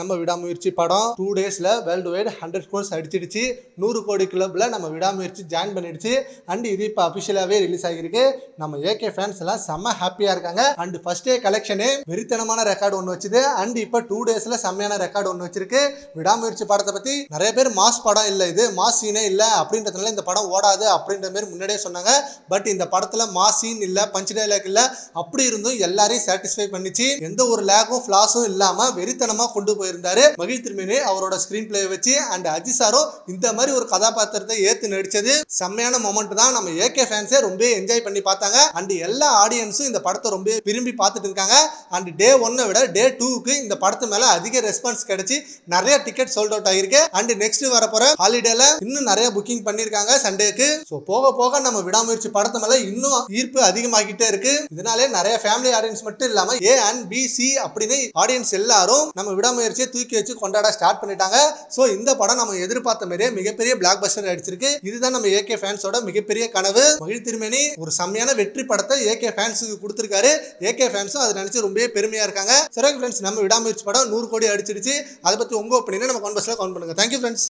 நம்ம விடாமுயற்சி படம் டூ டேஸில் வேர்ல்டு வைடு ஹண்ட்ரட் கோர்ஸ் அடிச்சிடுச்சு. நூறு கோடி கிளப்பில் நம்ம விடாமுயற்சி ஜாயின் பண்ணிடுச்சு. அண்ட் இது இப்போ அஃபிஷியலாகவே ரிலீஸ் ஆகிருக்கு நம்ம ஏகே ஃபேன்ஸ் எல்லாம் செம்ம ஹாப்பியாக இருக்காங்க. அண்ட் ஃபர்ஸ்ட் டே கலெக்ஷனே வெறித்தனமான ரெக்கார்டு ஒன்று வச்சுது. அண்ட் இப்போ டூ டேஸில் செம்மையான ரெக்கார்டு ஒன்று வச்சிருக்கு. விடாமுயற்சி படத்தை பற்றி நிறைய பேர் மாஸ் படம் இல்லை இது மாஸ் சீனே இல்லை அப்படின்றதுனால இந்த படம் ஓடாது அப்படின்ற மாதிரி முன்னாடியே சொன்னாங்க. பட் இந்த படத்தில் மாஸ் சீன் இல்லை பஞ்ச் டைலாக் இல்லை அப்படி இருந்தும் எல்லாரையும் சாட்டிஸ்ஃபை பண்ணிச்சு. எந்த ஒரு லேகும் ஃப்ளாஸும் இல்லாமல் வெறித்தனமாக கொண்டு போயிருந்தாரு. மகிழ் திருமேனி அவரோட ஸ்கிரீன் பிளே வச்சு அண்ட் அஜி சாரோ இந்த மாதிரி ஒரு கதாபாத்திரத்தை ஏத்து நடிச்சது செம்மையான மொமெண்ட் தான். நம்ம ஏகே ஃபேன்ஸே ரொம்ப என்ஜாய் பண்ணி பார்த்தாங்க. அண்ட் எல்லா ஆடியன்ஸும் இந்த படத்தை ரொம்ப விரும்பி பார்த்துட்டு இருக்காங்க. அண்ட் டே ஒன்னை விட டே டூக்கு இந்த படத்து மேல அதிக ரெஸ்பான்ஸ் கிடைச்சி நிறைய டிக்கெட் சோல்ட் அவுட் ஆகிருக்கு அண்ட் நெக்ஸ்ட் வரப்போற ஹாலிடேல இன்னும் நிறைய புக்கிங் பண்ணிருக்காங்க சண்டேக்கு ஸோ போக போக நம்ம விடாமுயற்சி படத்து மேல இன்னும் ஈர்ப்பு அதிகமாகிட்டே இருக்கு. இதனாலே நிறைய ஃபேமிலி ஆடியன்ஸ் மட்டும் இல்லாம ஏ அண்ட் பி சி அப்படின்னு ஆடியன்ஸ் எல்லாரும் நம்ம விடாமுயற்சியை தூக்கி வச்சு கொண்டாட ஸ்டார்ட் பண்ணிட்டாங்க. ஸோ இந்த படம் நம்ம எதிர்பார்த்த மாதிரியே மிகப்பெரிய பிளாக் பஸ்டர் அடிச்சிருக்கு. இதுதான் நம்ம ஏகே ஃபேன்ஸோட மிகப்பெரிய கனவு. மகிழ் திருமணி ஒரு செம்மையான வெற்றி படத்தை ஏகே ஃபேன்ஸுக்கு கொடுத்துருக்காரு. ஏகே ஃபேன்ஸும் அதை நினச்சி ரொம்பவே பெருமையா இருக்காங்க. சரி ஃப்ரெண்ட்ஸ் நம்ம விடாமுயற்சி படம் நூறு கோடி அடிச்சிடுச்சு. அதை பத்தி உங்க ஒப்பீனியனை நம்ம கான்பர்ஸ்ல கவுண்ட் பண்ணுங்க. Thank you friends